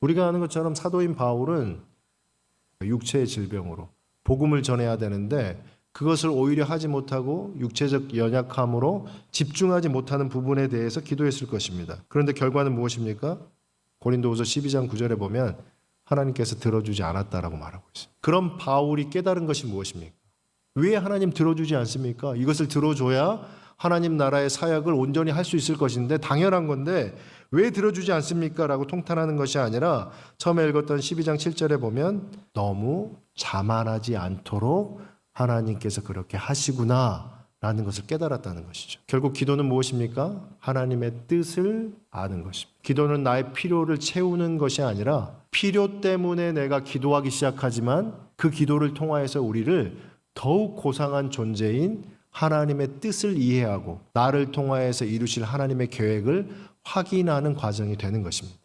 우리가 아는 것처럼 사도인 바울은 육체의 질병으로 복음을 전해야 되는데 그것을 오히려 하지 못하고 육체적 연약함으로 집중하지 못하는 부분에 대해서 기도했을 것입니다. 그런데 결과는 무엇입니까? 고린도후서 12장 9절에 보면 하나님께서 들어주지 않았다라고 말하고 있습니다. 그럼 바울이 깨달은 것이 무엇입니까? 왜 하나님 들어주지 않습니까? 이것을 들어줘야 하나님 나라의 사역을 온전히 할 수 있을 것인데 당연한 건데 왜 들어주지 않습니까? 라고 통탄하는 것이 아니라 처음에 읽었던 12장 7절에 보면 너무 자만하지 않도록 하나님께서 그렇게 하시구나 라는 것을 깨달았다는 것이죠. 결국 기도는 무엇입니까? 하나님의 뜻을 아는 것입니다. 기도는 나의 필요를 채우는 것이 아니라 필요 때문에 내가 기도하기 시작하지만 그 기도를 통하여서 우리를 더욱 고상한 존재인 하나님의 뜻을 이해하고 나를 통하여서 이루실 하나님의 계획을 확인하는 과정이 되는 것입니다.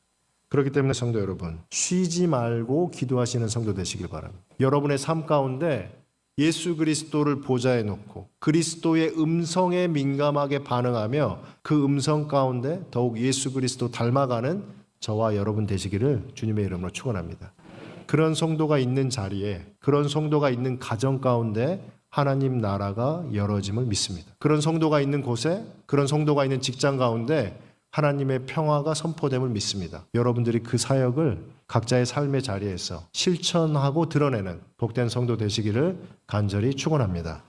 그렇기 때문에 성도 여러분, 쉬지 말고 기도하시는 성도 되시길 바랍니다. 여러분의 삶 가운데 예수 그리스도를 보좌에 놓고 그리스도의 음성에 민감하게 반응하며 그 음성 가운데 더욱 예수 그리스도 닮아가는 저와 여러분 되시기를 주님의 이름으로 축원합니다. 그런 성도가 있는 자리에 그런 성도가 있는 가정 가운데 하나님 나라가 열어짐을 믿습니다. 그런 성도가 있는 곳에 그런 성도가 있는 직장 가운데 하나님의 평화가 선포됨을 믿습니다. 여러분들이 그 사역을 각자의 삶의 자리에서 실천하고 드러내는 복된 성도 되시기를 간절히 축원합니다.